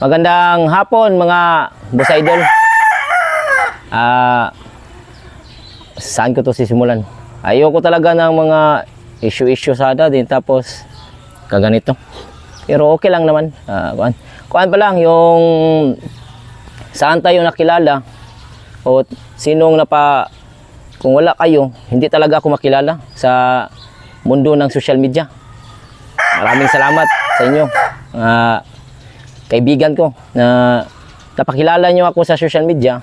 Magandang hapon mga boss idol. Ah, saan ko to sisimulan? Ayoko talaga ng mga issue-issue sana din tapos kaganito. Pero okay lang naman. Ah, kuan. Kuan pa lang yung saan tayo nakilala o sinong napa kung wala kayo, hindi talaga ako makilala sa mundo ng social media. Maraming salamat sa inyo. Ah, kaibigan ko na napakilala nyo ako sa social media.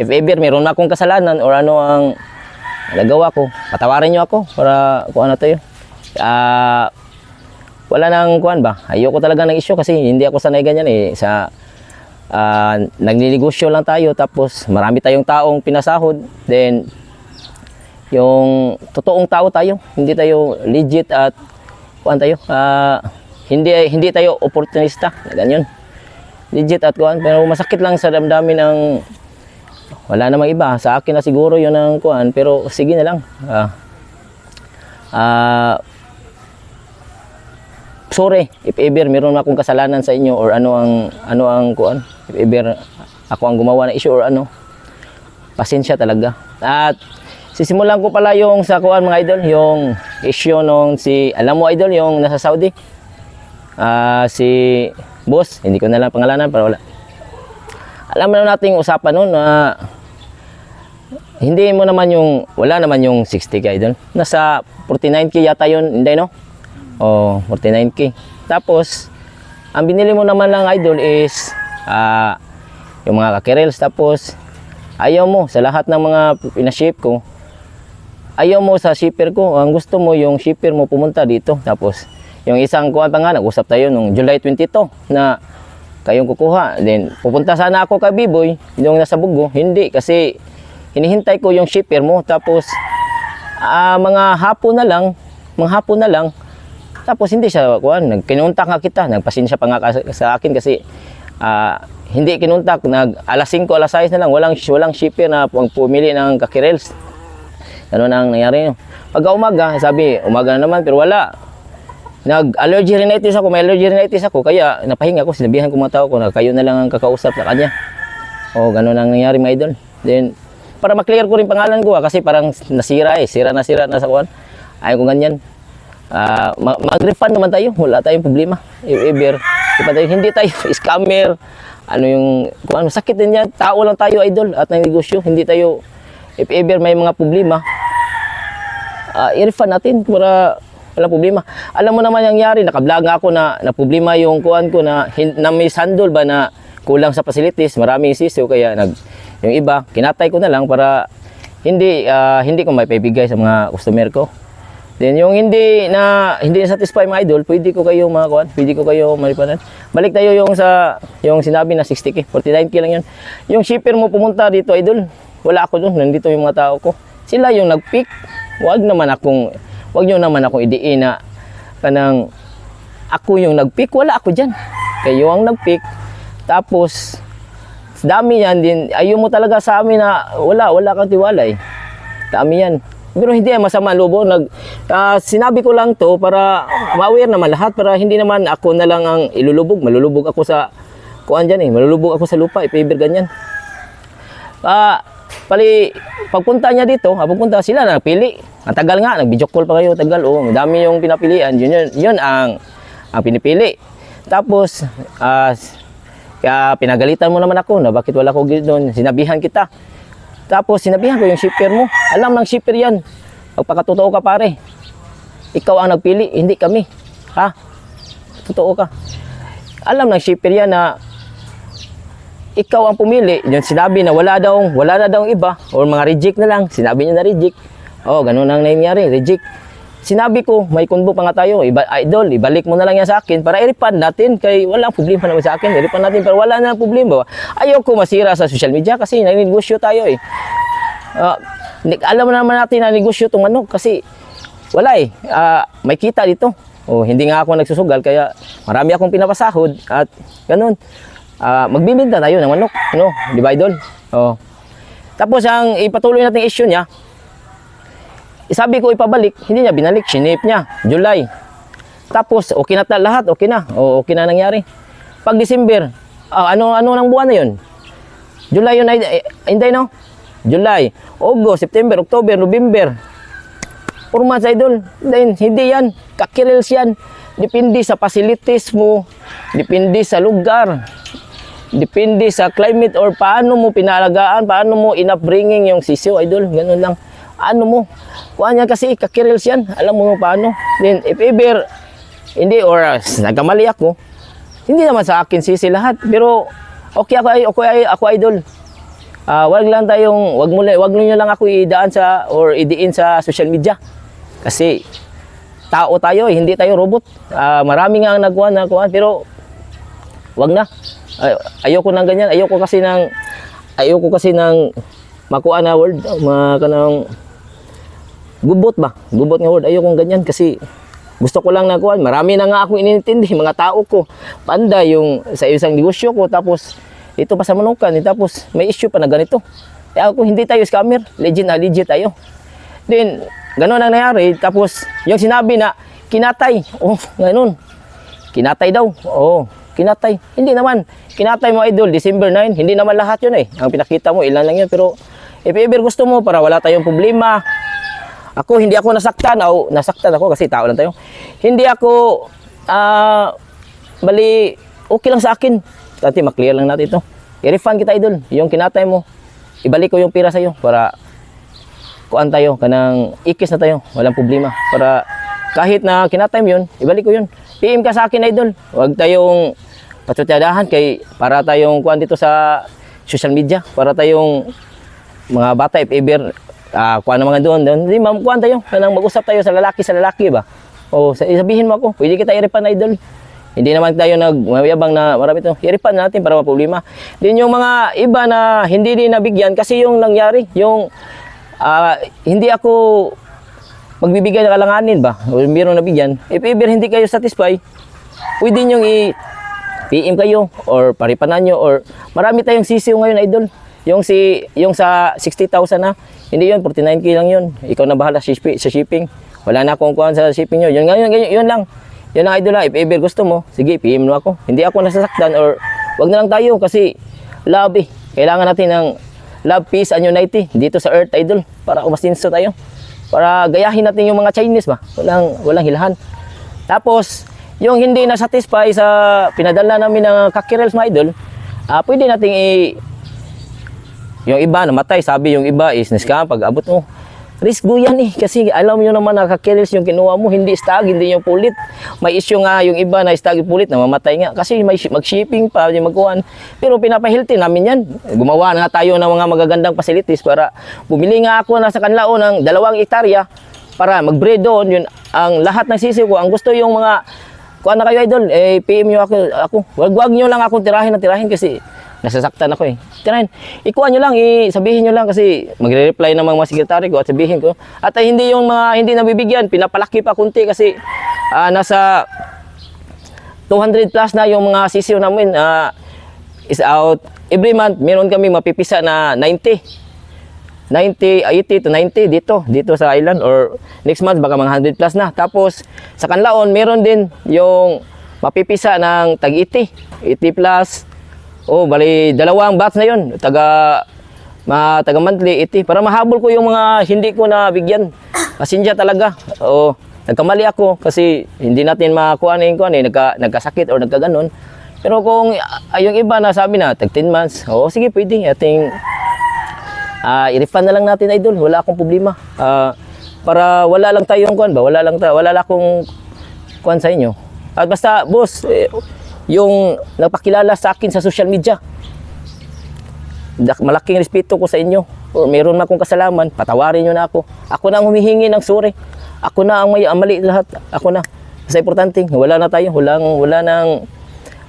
If ever meron akong kasalanan or ano ang nagawa ko, patawarin nyo ako para kung ano tayo. Ah, wala nang kuan ba? Ayoko talaga ng issue kasi hindi ako sanay ganyan eh. Sa ah, nagninegosyo lang tayo tapos marami tayong taong pinasahod. Then yung totoong tao tayo, hindi tayo legit at kuan tayo. ah, hindi hindi tayo opportunista, ganyan. Legit at kuan pero masakit lang sa damdamin ng wala namang iba. Sa akin na siguro 'yon ang kuan pero sige na lang. Ah, ah, sorry if ever meron akong kasalanan sa inyo or ano ang ano ang kuan if ever ako ang gumawa ng issue or ano. Pasensya talaga. At sisimulan ko pala yung sa kuan mga idol yung issue nung si alam mo idol yung nasa Saudi Ah, si boss hindi ko na lang pangalanan para wala alam mo na natin yung usapan noon na hindi mo naman yung wala naman yung 60k idol nasa 49k yata yun hindi no o 49k. Tapos, ang binili mo naman lang idol is ah, yung mga kakirels. Tapos, ayaw mo sa lahat ng mga pinaship ko, ayaw mo sa shipper ko. Ang gusto mo yung shipper mo pumunta dito. Tapos, yung isang kuha pa nga, nag-usap tayo nung July 22 na kayong kukuha. Then, pupunta sana ako kay Biboy, yung nasa Bugo. Hindi, kasi hinihintay ko yung shipper mo. Tapos, ah, mga hapon na lang, mga hapon na lang, tapos hindi siya kuan, nagkinuntak nga kita, nagpasensya pa nga sa akin kasi ah, hindi kinuntak, nag alas 5 alas 6 na lang, walang walang shipper na pang pumili ng kakirels. Ano nang nangyari? Pagka umaga, sabi, umaga na naman pero wala. Nag allergy rhinitis ako, may allergy rhinitis ako kaya napahinga ko, sinabihan ko mga tao ko na kayo na lang ang kakausap sa kanya. O ganun ang nangyari mga idol. Then para ma-clear ko rin pangalan ko ah, kasi parang nasira eh, sira na sira na sa kuan. Ayaw ko ganyan. Ma- mag-refund naman tayo, wala tayong problema. Ever, tayo, hindi tayo scammer. Ano yung, kung ano, sakit din yan. Tao lang tayo, idol, at ng negosyo. Hindi tayo, if ever may mga problema, ah i-refund natin para walang problema. Alam mo naman yung nangyari, nakablog nga ako na, na problema yung kuan ko na, na may sandol ba na kulang sa facilities, maraming sisiyo, kaya nag, yung iba, kinatay ko na lang para hindi ah, hindi ko may paibigay sa mga customer ko. Then yung hindi na hindi na satisfy mga idol, pwede ko kayo mga kuan, pwede ko kayo malipanan. Balik tayo yung sa yung sinabi na 60k, 49k lang yun. Yung shipper mo pumunta dito idol, wala ako doon, nandito yung mga tao ko. Sila yung nag-pick. Wag naman akong wag niyo naman akong idiin na kanang ako yung nag-pick, wala ako diyan. Kayo ang nag-pick. Tapos dami yan din. Ayaw mo talaga sa amin na wala, wala kang tiwala eh. Dami yan. Pero hindi yan masama lobo. Nag, ah, sinabi ko lang to para ma-aware naman lahat para hindi naman ako na lang ang ilulubog. Malulubog ako sa kuan dyan eh. Malulubog ako sa lupa. Ipaibir ganyan. Ah, pali pagpunta niya dito, ah, pagpunta sila na pili. Ang tagal nga, nag-video call pa kayo, tagal. Oh, dami yung pinapilian. Yun, yun, yun ang ang pinipili. Tapos ah, kaya pinagalitan mo naman ako na bakit wala ko doon. Sinabihan kita. Tapos sinabihan ko yung shipper mo. Alam ng shipper yan. Magpakatotoo ka pare. Ikaw ang nagpili, hindi kami. Ha? Totoo ka. Alam ng shipper yan na ikaw ang pumili. Yung sinabi na wala daw, wala na daw iba or mga reject na lang. Sinabi niya na reject. Oh, ganun ang nangyari, reject. Sinabi ko, may kunbo pa nga tayo, iba, idol, ibalik mo na lang yan sa akin para i-refund natin kay walang problema naman sa akin. I-refund natin para wala na problema. Ayoko masira sa social media kasi nagnegosyo tayo eh. Ni- alam naman natin na negosyo itong manok kasi wala eh. Ah, may kita dito. Oh, hindi nga ako nagsusugal kaya marami akong pinapasahod at ganun. Ah, magbibenta tayo ng manok, no? Di ba idol? Oh. Tapos ang ipatuloy natin issue niya, sabi ko ipabalik, hindi niya binalik, sinip niya, July. Tapos okay na ta lahat, okay na. O okay na nangyari. Pag December, Ah, ano ano nang buwan na 'yun? July yun eh, hindi no? July, August, September, October, November. Four months idol. Then, hindi yan. Kakirils yan. Depende sa facilities mo. Depende sa lugar. Depende sa climate or paano mo pinalagaan, paano mo in-upbringing yung sisiyo, idol. Ganun lang. Ano mo? Kuha niya kasi, kakirils yan. Alam mo paano. Then, if ever, hindi, or uh, nagkamali ako, hindi naman sa akin sisi lahat. Pero, okay ako, ay- okay, ay- ako idol. Ah, wag lang tayong wag mo wag niyo lang ako idaan sa or idiin sa social media. Kasi tao tayo, eh, hindi tayo robot. Ah, marami nga ang nagkuhan na kuhan pero wag na. Ay, ayoko nang ganyan. Ayoko kasi ng ayoko kasi ng makuha na word, mga kanang gubot ba? Gubot nga word. Ayoko ganyan kasi gusto ko lang nakuha. Marami na nga akong inintindi, mga tao ko. Panda yung sa isang negosyo ko. Tapos, ito pa sa manukan. eh, Tapos, may issue pa na ganito. Eh ako, hindi tayo scammer. Legit na legit tayo. Then, ganun ang nangyari. Tapos, yung sinabi na, kinatay. Oh, ganun. Kinatay daw. Oo, kinatay. Hindi naman. Kinatay mo, idol, December 9. Hindi naman lahat yun eh. Ang pinakita mo, ilan lang yun. Pero, if ever gusto mo, para wala tayong problema, ako, hindi ako nasaktan. O, nasaktan ako kasi tao lang tayo. Hindi ako, ah, bali, okay lang sa akin. Dati, maklear lang natin ito. I-refund kita, idol. Yung kinatay mo, ibalik ko yung pira sa'yo para kuan tayo, kanang ikis na tayo. Walang problema. Para kahit na kinatay mo yun, ibalik ko yun. PM ka sa akin, idol. Huwag tayong patsutyadahan kay para tayong kuan dito sa social media. Para tayong mga bata, if ever, ah, kuha na mga doon, doon, hindi, ma'am, kuha tayo, kanang mag-usap tayo sa lalaki, sa lalaki ba? O, sa- sabihin mo ako, pwede kita i-refund, idol. Hindi naman tayo nagmayabang na marami ito. I-refund natin para maproblema. Din yung mga iba na hindi din nabigyan kasi yung nangyari, yung ah, hindi ako magbibigay ng kalanganin ba? O mayroong nabigyan. If ever hindi kayo satisfy, pwede nyo i- PM kayo or paripanan nyo or marami tayong sisiyo ngayon idol. Yung si yung sa 60,000 na, hindi yun 49k lang yun. Ikaw na bahala sa shipping. Wala na akong kuhan sa shipping nyo. Yun, yun, yun, yun lang. Yun ang idol ha. If ever gusto mo, sige, PM mo ako. Hindi ako nasasaktan or wag na lang tayo kasi love eh. Kailangan natin ng love, peace, and unity dito sa earth idol para umasinso tayo. Para gayahin natin yung mga Chinese ba. Walang, walang hilahan. Tapos, yung hindi na satisfy sa pinadala namin ng kakirels mga idol, ah pwede nating i yung iba namatay, sabi yung iba is niscam pag abot mo. Risk go yan eh. Kasi alam nyo naman na kakirels yung kinuha mo, hindi stag, hindi yung pulit. May issue nga yung iba na stag yung pulit, namamatay nga. Kasi may shi- mag-shipping pa, yung magkuhan. Pero pinapahilti namin yan. Gumawa nga tayo ng mga magagandang facilities para bumili nga ako na sa kanila ng dalawang hektarya para mag-breed doon. Yun, ang lahat ng sisiw ko, ang gusto yung mga kuha na kayo idol, eh PM nyo ako, ako. Wag wag nyo lang ako tirahin na tirahin kasi nasasaktan ako eh. Tirahin. Ikuha nyo lang, sabihin nyo lang kasi magre-reply ng mga sekretary ko at sabihin ko. At ah, hindi yung mga hindi nabibigyan, pinapalaki pa kunti kasi ah, nasa 200 plus na yung mga sisiyo namin ah, is out. Every month, meron kami mapipisa na 90. 90, 80 to 90 dito, dito sa island or next month baka mga 100 plus na. Tapos sa Kanlaon meron din yung mapipisa ng tag 80, 80 plus. Oh, bali dalawang batch na 'yon. Taga ma taga monthly 80 para mahabol ko yung mga hindi ko na bigyan. Pasensya talaga. Oh, nagkamali ako kasi hindi natin makuha na yung kuha, eh, nagka, nagkasakit or nagkaganon. Pero kung ah, yung iba na sabi na tag 10 months, oh sige pwede. Ating Ah, i-refund na lang natin idol, wala akong problema. Ah, para wala lang tayong kuan ba, wala lang ta, wala lang akong kuan sa inyo. At basta boss, eh, yung nagpakilala sa akin sa social media. Malaking respeto ko sa inyo. Or meron na akong kasalaman, patawarin niyo na ako. Ako na ang humihingi ng sorry. Ako na ang may ang mali lahat. Ako na. Basta importante, wala na tayo, wala wala nang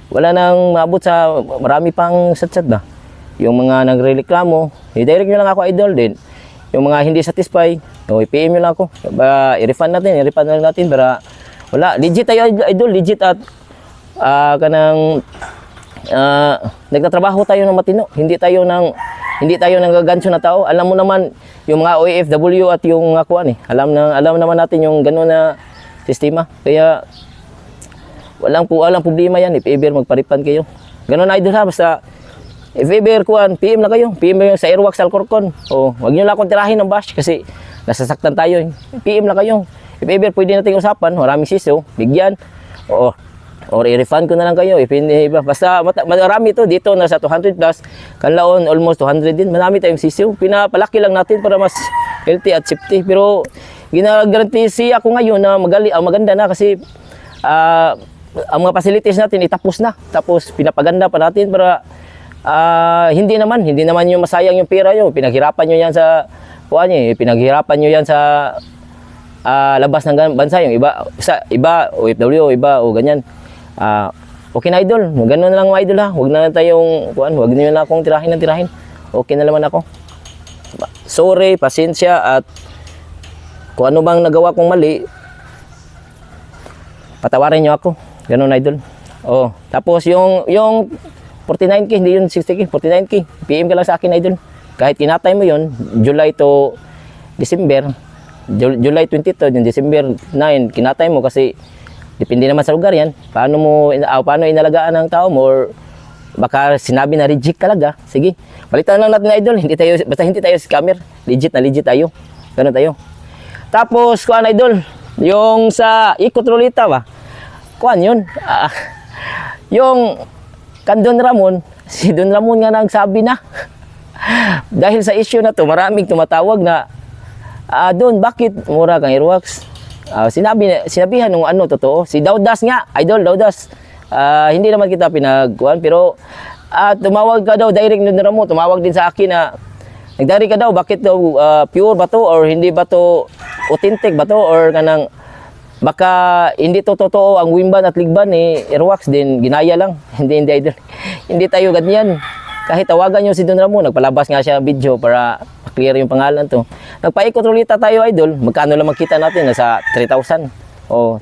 wala nang maabot sa marami pang satsat ba. Yung mga nagrereklamo, i-direct nyo lang ako idol din. Yung mga hindi satisfy, o i-PM nyo lang ako. Ba, i-refund natin, i-refund na natin para wala. Legit tayo idol, legit at ah kanang ah, nagtatrabaho tayo ng matino. Hindi tayo ng hindi tayo nang gaganso na tao. Alam mo naman yung mga OFW at yung mga kuan eh. Alam na alam naman natin yung gano'n na sistema. Kaya walang po walang problema yan if ever magparipan kayo. Ganun idol ha, basta if ever kuan, PM lang kayo. PM lang sa Airwax Alcorcon. O, wag niyo lang akong tirahin ng bash kasi nasasaktan tayo. eh. PM lang kayo. If ever pwede natin usapan, maraming siso, bigyan. O, or i-refund ko na lang kayo if hindi ba basta mata- marami to. Dito na sa 200 plus. Kanlaon almost 200 din. Marami tayong sisiw. Pinapalaki lang natin para mas healthy at safety. Pero ginagaranti ako ngayon na magali ah, maganda na kasi ah, ang mga facilities natin itapos na. Tapos pinapaganda pa natin para ah, hindi naman. Hindi naman yung masayang yung pera nyo. Pinaghirapan nyo yan sa kuha nyo, eh, pinaghirapan nyo yan sa ah, labas ng bansa. Yung iba sa iba OFW iba o ganyan ah okay na idol. Ganun na lang mga idol ha. Huwag na lang tayong kuan huwag niyo na akong tirahin ng tirahin. Okay na naman ako. Sorry pasensya at kung ano bang nagawa kong mali patawarin niyo ako. Ganun idol. Oh tapos yung yung 49k hindi yun 60k 49k PM ka lang sa akin idol. Kahit kinatay mo yun July to December Ju- July 22 yung December 9 kinatay mo kasi depende naman sa lugar yan. Paano mo ah, paano inalagaan ng tao mo or baka sinabi na reject talaga. Sige palitan lang natin idol. Hindi tayo basta hindi tayo scammer. Legit na legit tayo. Ganun tayo. Tapos kuan idol. Yung sa ikot rulita ba? Kuan yun. Ah, yung kan Don Ramon si Don Ramon nga nagsabi na. Dahil sa issue na to maraming tumatawag na ah Don bakit mura kang Airwax Ah, sinabi sinabihan nung ano totoo. Si Daudas nga idol Daudas. Ah, hindi naman kita pinagkuhan pero ah, tumawag ka daw direct Don Ramon tumawag din sa akin na nagdari ka daw bakit daw ah, pure ba to or hindi ba to authentic ba to or kanang baka hindi to totoo ang wimban at ligban ni Airwax din ginaya lang. Hindi hindi idol. Hindi tayo ganyan. Kahit tawagan nyo si Don Ramon nagpalabas nga siya ng video para clear yung pangalan to. Nagpaikot ulit tayo idol. Magkano lang makita natin? Nasa 3,000 o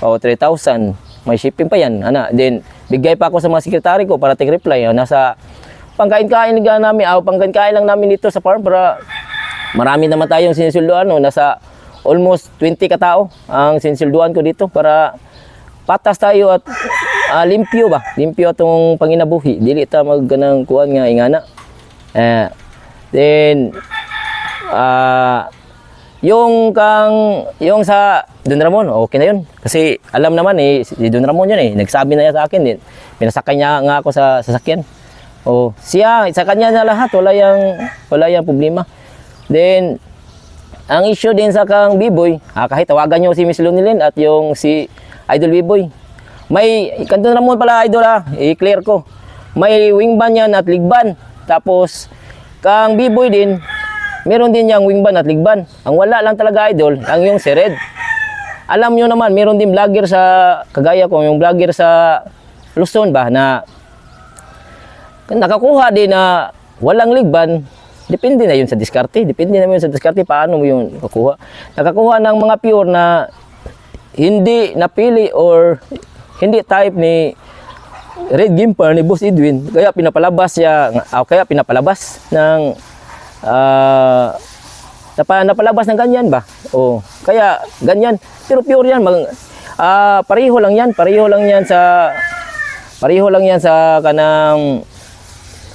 o 3,000 may shipping pa yan ana. Then bigay pa ako sa mga sekretary ko para take reply O, nasa pangkain-kain lang namin ah, pangkain-kain lang namin dito sa farm para marami naman tayong sinisulduan no nasa almost 20 katao ang sinisulduan ko dito para patas tayo at ah, limpyo ba? Limpyo atong panginabuhi. Dili ta magganang kuan nga ingana. Eh then ah yung kang yung sa Don Ramon okay na yun kasi alam naman eh si Don Ramon yun eh nagsabi na niya sa akin din pinasakay niya nga ako sa sasakyan oh siya sa kanya na lahat wala yang wala yang problema then ang issue din sa kang B-boy, ah, kahit tawagan nyo si Miss Lunilin at yung si Idol B-boy. May, kanto naman pala Idol ah, i-clear ko. May wingban yan at ligban. Tapos, kang B-boy din, meron din yang wingban at ligban. Ang wala lang talaga Idol, ang yung si Red. Alam nyo naman, meron din vlogger sa, kagaya ko, yung vlogger sa Luzon ba, na nakakuha din na walang ligban, depende na yun sa diskarte. Depende na yun sa diskarte paano mo yun kukuha. Nakakuha ng mga pure na hindi napili or hindi type ni Red Gimper ni Boss Edwin. Kaya pinapalabas siya, ah, kaya pinapalabas ng ah napa, napalabas ng ganyan ba? O, kaya ganyan. Pero pure yan. Mag, ah, pareho lang yan. Pareho lang yan sa pareho lang yan sa kanang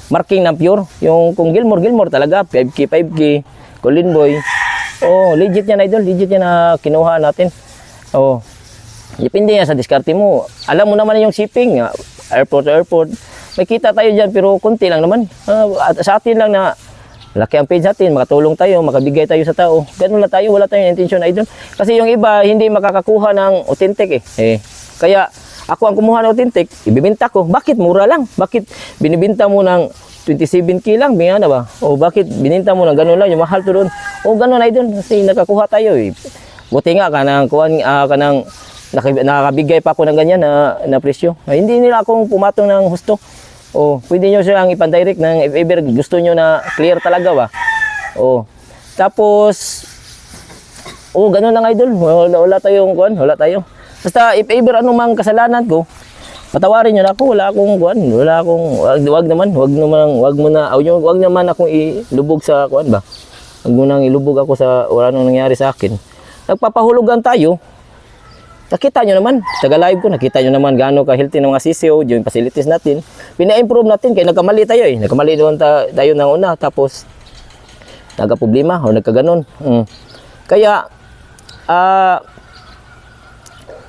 marking ng pure. Yung kung Gilmore, Gilmore talaga, 5K, 5K, Colin Boy. Oh, legit yan idol, legit yan na kinuha natin. Oh, depende yan sa diskarte mo. Alam mo naman yung shipping, airport airport. May kita tayo dyan, pero konti lang naman. Ah, at sa atin lang na laki ang page natin, makatulong tayo, makabigay tayo sa tao. Ganun lang tayo, wala tayong intention idol. Kasi yung iba, hindi makakakuha ng authentic eh. eh kaya, ako ang kumuha ng authentic, ibibenta ko. Bakit mura lang? Bakit binibenta mo ng 27k lang, binga na ba? O bakit bininta mo ng ganun lang, yung mahal to doon? O ganun doon, kasi nakakuha tayo eh. Buti nga ka nang kuhan, ah, ka nakakabigay pa ako ng ganyan na, na presyo. Ay, hindi nila akong pumatong ng husto. O, pwede nyo silang ipandirect ng if ever gusto nyo na clear talaga ba? O, tapos, oh, ganun lang idol. Wala, wala tayong kuhan, wala tayo. Basta if ever anumang kasalanan ko, patawarin niyo na ako. Wala akong kuhan, wala akong wag, wag naman, wag naman, wag mo na, wag, naman akong ilubog sa kuhan ba. Wag mo nang ilubog ako sa wala nang nangyari sa akin. Nagpapahulugan tayo. Nakita nyo naman, taga live ko, nakita nyo naman gaano ka-healthy ng mga sisiyo, yung facilities natin. pina-improve natin kaya nagkamali tayo eh. Nagkamali doon ta- tayo ng una tapos nagka-problema o nagkaganon. Mm. Kaya ah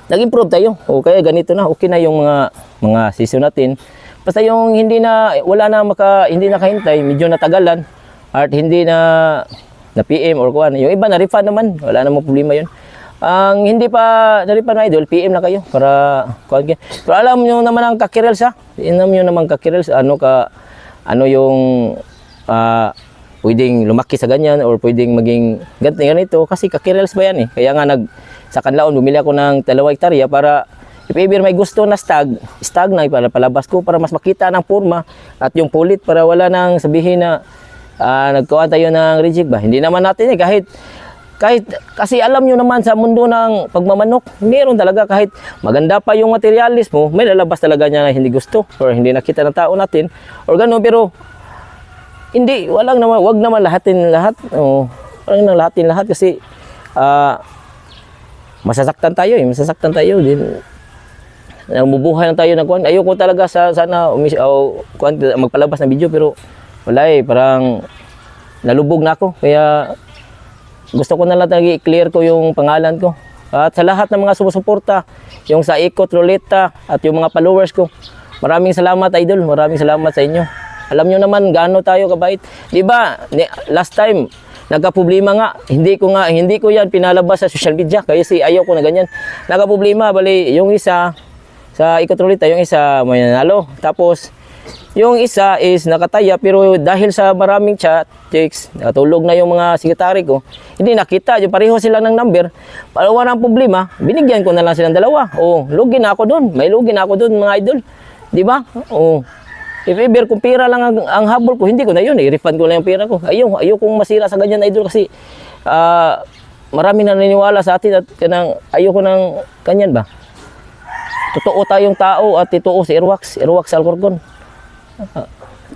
nag-improve tayo. O kaya ganito na, okay na yung mga mga season natin. Basta yung hindi na wala na maka hindi nakahintay, medyo natagalan at hindi na na PM or kuan. Yung iba na refund naman, wala namang problema 'yun. Ang hindi pa na-refund na idol, PM na kayo para kuan. Pero alam niyo naman ang kakirels ha. Alam niyo naman kakirels ano ka ano yung ah pwedeng lumaki sa ganyan or pwedeng maging ganito, ganito kasi kakirels ba yan eh. Kaya nga nag sa kanlaon bumili ako ng dalawang hektarya para if ever may gusto na stag, stag na para palabas ko para mas makita ng forma at yung pulit para wala nang sabihin na ah, nagkuha tayo ng reject ba. Hindi naman natin eh kahit kahit kasi alam nyo naman sa mundo ng pagmamanok, meron talaga kahit maganda pa yung materialis mo, may lalabas talaga niya na hindi gusto or hindi nakita ng tao natin or gano'n pero hindi, walang naman, wag naman lahatin lahat. Oh, walang nang lahatin lahat kasi ah masasaktan tayo eh, masasaktan tayo din. Namubuhay lang tayo ng kuan. Ayoko talaga sa sana umis o kuan magpalabas ng video pero wala eh, parang nalubog na ako. Kaya gusto ko na lang talaga i-clear ko yung pangalan ko. At sa lahat ng mga sumusuporta, yung sa Ikot Roleta at yung mga followers ko, maraming salamat idol, maraming salamat sa inyo. Alam nyo naman gaano tayo kabait. 'Di ba? Last time nagka-problema nga, hindi ko nga hindi ko 'yan pinalabas sa social media kasi ayaw ko na ganyan. Nagka-problema bali yung isa sa Ikot Roleta, yung isa may nanalo. Tapos yung isa is nakataya pero dahil sa maraming chat, text, natulog na yung mga sekretary ko, hindi nakita, yung pareho sila ng number. Para wala ng problema, binigyan ko na lang silang dalawa. Oh, lugi na ako doon. May lugi na ako doon mga idol. Di ba? Oh. If ever kung pera lang ang, ang habol ko, hindi ko na yun. I-refund ko lang yung pera ko. Ayaw, ayaw kong masira sa ganyan idol kasi ah marami na naniniwala sa atin at kanang ayaw ko ng kanyan ba? Totoo tayong tao at totoo si Erwax, Erwax Alcorcon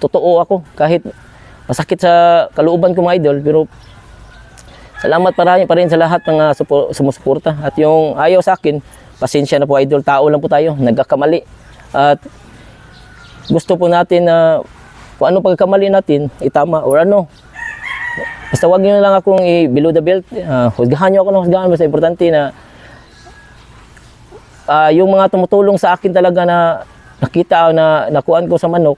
totoo ako kahit masakit sa kalooban ko mga idol pero salamat parami pa rin sa lahat ng uh, supo- sumusuporta. At yung ayaw sa akin pasensya na po idol tao lang po tayo nagkakamali. At gusto po natin na kung ano pagkakamali natin itama or ano. Basta wag niyo lang akong i below the belt uh, husgahan niyo ako ng husgahan. Basta importante na ah, yung mga tumutulong sa akin talaga na nakita o na nakuan ko sa manok,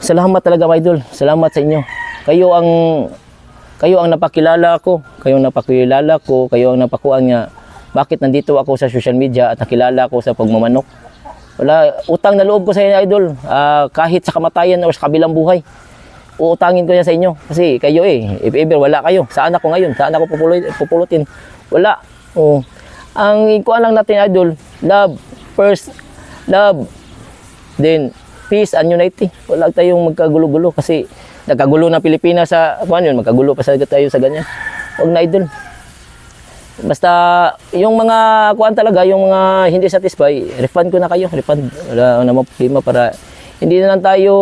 salamat talaga mga idol. Salamat sa inyo. Kayo ang kayo ang napakilala ko, kayo ang napakilala ko, kayo ang napakuan nga bakit nandito ako sa social media at nakilala ko sa pagmamanok. Wala utang na loob ko sa inyo idol, Ah, kahit sa kamatayan o sa kabilang buhay. Uutangin ko yan sa inyo kasi kayo eh, if ever wala kayo, saan ako ngayon? Saan ako pupulutin? Wala. Oh. Ang ikuan lang natin idol, love first, love then peace and unity. Wala tayong magkagulo-gulo kasi nagkagulo na Pilipinas sa ano yun, magkagulo pa sa tayo sa ganyan. Huwag na idol. Basta yung mga kuan talaga, yung mga hindi satisfy, refund ko na kayo, refund. Wala namang problema para hindi na lang tayo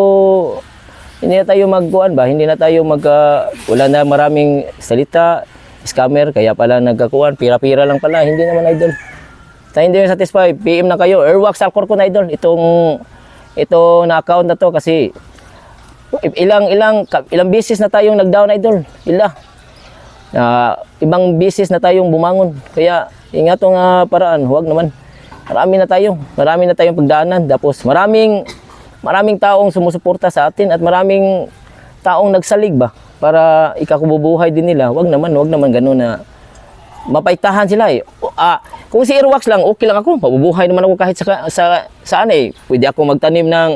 hindi na tayo magkuan ba, hindi na tayo mag ah, wala na maraming salita, scammer, kaya pala nagkakuan, pira-pira lang pala, hindi naman idol. Sa hindi na satisfy, PM na kayo, Airwax Alcor ko na idol, itong ito na account na to kasi ilang ilang ilang beses na tayong nag-down idol, ila na ibang business na tayong bumangon. Kaya ingatong nga paraan, huwag naman. Marami na tayo, marami na tayong pagdaanan. Tapos maraming maraming taong sumusuporta sa atin at maraming taong nagsalig ba para ikakububuhay din nila. Huwag naman, huwag naman gano'n na mapaitahan sila eh. Ah, kung si Airwax lang, okay lang ako. Mabubuhay naman ako kahit sa, sa saan eh. Pwede ako magtanim ng,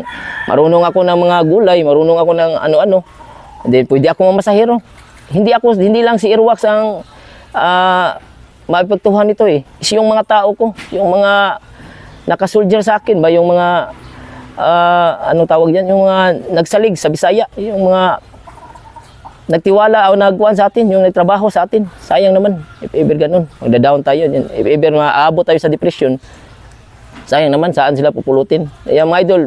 marunong ako ng mga gulay, marunong ako ng ano-ano. And then, pwede ako mamasahero. Hindi ako, hindi lang si Airwax ang ah, maipagtuhan nito eh. Is yung mga tao ko, yung mga nakasoldier sa akin ba, yung mga, ah, ano tawag yan, yung mga nagsalig sa Bisaya, yung mga nagtiwala o nagkuhan sa atin, yung nagtrabaho sa atin. Sayang naman, if ever ganun. Magda-down tayo. If ever maaabot tayo sa depression, sayang naman, saan sila pupulutin. Kaya mga idol,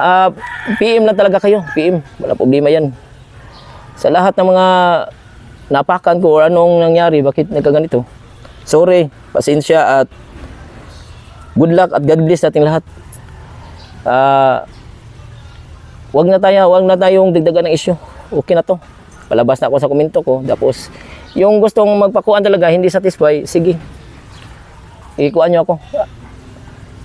ah, PM lang talaga kayo. PM, wala problema yan. Sa lahat ng mga napakan ko or anong nangyari, bakit nagkaganito. Sorry, pasensya at good luck at God bless nating lahat. ah, wag na tayo, wag na tayong dagdagan ng issue. Okay na to. Palabas na ako sa komento ko. Tapos, yung gustong magpakuan talaga, hindi satisfy, sige. Ikuan nyo ako.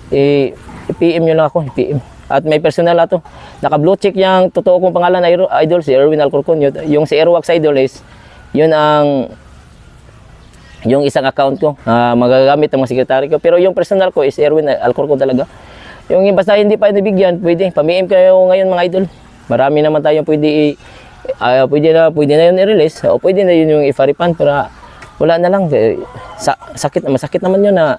I, i-PM nyo lang ako, i-PM. At may personal ato. Naka-blue check yung totoo kong pangalan idol, si Erwin Alcorcon. Yun- Yung si Airwax Idol is, yun ang yung isang account ko, ah, magagamit ng mga sekretary ko. Pero yung personal ko is Erwin Alcorcon talaga. Yung basta hindi pa nabigyan, pwede. Pami-M kayo ngayon mga idol. Marami naman tayong pwede i- ah, pwede na pwede na yun i-release. O pwede na yun yung i-faripan para wala na lang. Eh, sa, sakit masakit naman yun na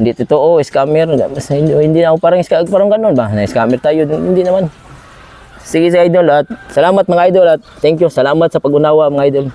hindi totoo scammer. Hindi, hindi na ako parang parang ganun ba? Na scammer tayo hindi naman. Sige sa idol at salamat mga idol at thank you. Salamat sa pag-unawa mga idol